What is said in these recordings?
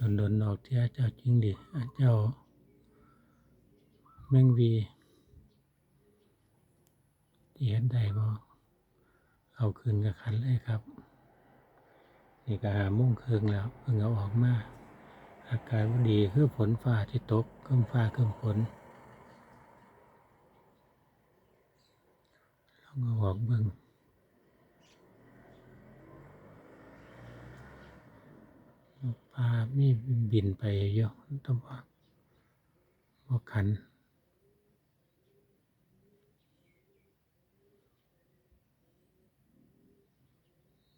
ดนดนๆออกเที่ยเจ้าจริงดิเจ้าแมงวีที่เห็นได้บ่เอาคืนกับคันเลยครับ นี่ก็หามุ่งครึ่งแล้วเพิ่งเอาออกมาอากาศดีคือฝนฟ้าที่ตกเครื่องฟ้าเครื่องฝนลองเอาออกเบิ่ง ปลามีบินไปเยอะต้องว่าบ่ขัน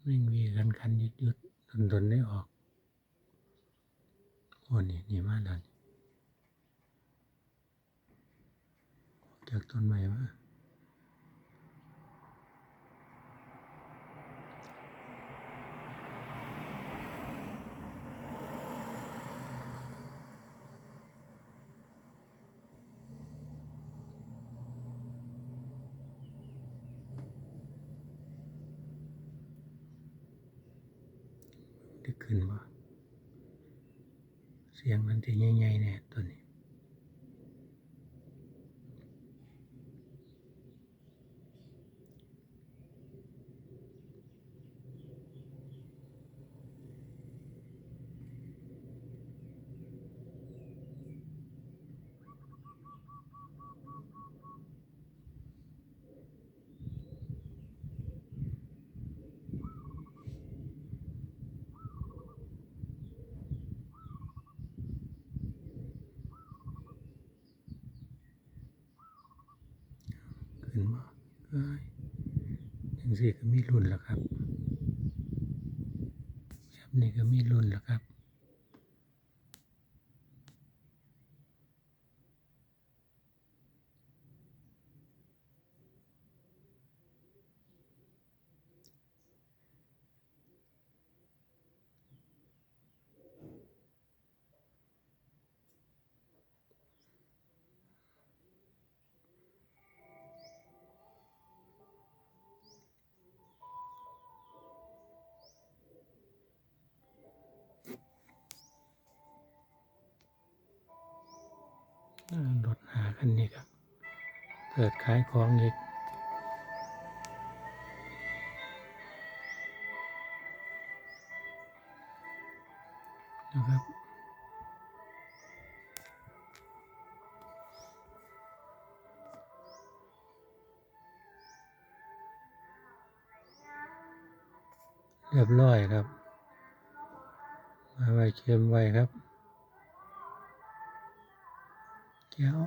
ไม่มีกันคันหยุดหยุดดนดนๆได้ออกโอ้นี่นี่มาแล้วนี่ออกจากต้นไม้มา ได้ขึ้นบ่เสียงมันจะใหญ่ๆแน่ตัวนี้ ขึ้นมาอย่างสี่ก็มีรุ่นแล้วครับแบบนี้ก็มีรุ่นแล้วครับ อันนี้ครับ เปิดขายของอีกนะครับเรียบร้อยครับ มาไว้เค็มไว้ครับแก้ว